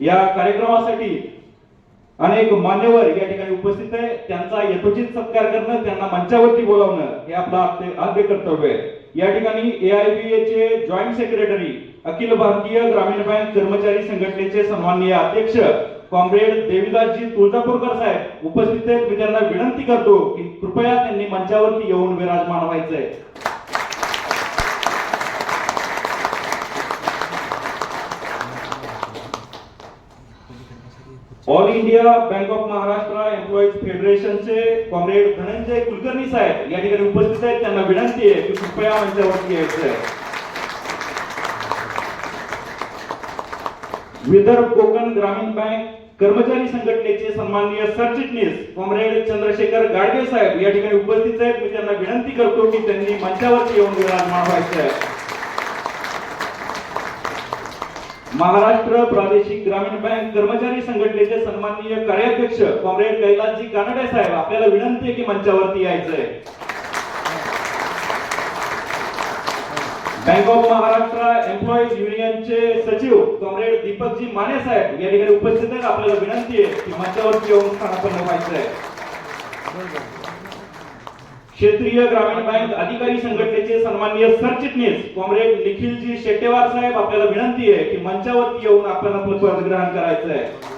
या कार्यक्रमासाठी अनेक मान्यवर या ठिकाणी उपस्थित आहे. त्यांचा यथोचित सत्कार करणं त्यांना मंचावरती बोलावणं हे आपलं आद्य कर्तव्य आहे. या ठिकाणी एआयबीए चे जॉईंट सेक्रेटरी अखिल भारतीय ग्रामीण बँक कर्मचारी संघटनेचे सन्माननीय अध्यक्ष कॉम्रेड देविदासजी तुळजापूरकर साहेब उपस्थित आहेत. मी त्यांना विनंती करतो की कृपया त्यांनी मंचावरती येऊन विराजमान व्हायचंय. All India bank of Maharashtra employees फेडरेशनचे comrade Dhananjay Kulkarni साहेब या ठिकाणी उपस्थित आहेत. त्यांना विनंती आहे की कृपया मंचावरती यायचं आहे विदर्भ कोकण ग्रामीण बँक कर्मचारी संघटनेचे सन्माननीय सरचिटणीस कॉम्रेड चंद्रशेखर गाडगे साहेब या ठिकाणी उपस्थित आहेत. मी त्यांना विनंती करतो की त्यांनी मंचावरती येऊन विराजमान व्हायचं आहे. महाराष्ट्र प्रादेशिक ग्रामीण बँक कर्मचारी संघटनेचे सन्माननीय कार्याध्यक्ष कॉम्रेड कैलासजी कानडे साहेब आपल्याला विनंती आहे की मंचावरती यायचंय. बँक ऑफ महाराष्ट्र एम्प्लॉईज युनियनचे सचिव कॉम्रेड दीपकजी माने साहेब या ठिकाणी उपस्थित आहेत. आपल्याला विनंती आहे की मंचावरती येऊन स्थानापन्न व्हायचं आहे क्षेत्रीय ग्रामीण बँक अधिकारी संघटनेचे सन्माननीय सरचिटणीस कॉम्रेड निखिलजी शेट्टेवार साहेब आपल्याला विनंती आहे की मंचावरती येऊन आपण आपलं पद ग्रहण करायचं आहे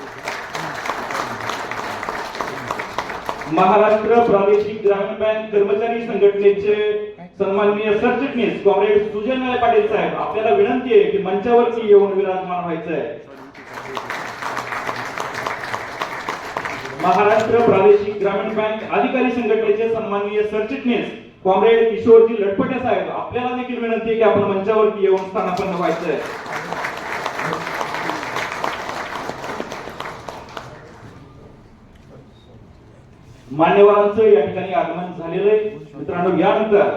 महाराष्ट्र प्रादेशिक ग्रामीण बँक कर्मचारी संघटनेचे सन्माननीय सरचिटणीस कॉम्रेड सुजय नाळे पाटील साहेब आपल्याला विनंती आहे की मंचावरती येऊन विराजमान व्हायचं आहे महाराष्ट्र प्रादेशिक ग्रामीण बँक अधिकारी संघटनेचे सन्माननीय सरचिटणीस कॉम्रेड किशोरजी लटपटे साहेब आपल्याला देखील विनंती आहे की आपण मंचावरती येऊन स्थानापन्न व्हायचं आहे मान्यवरांचं या ठिकाणी आगमन झालेलं आहे. मित्रांनो यानंतर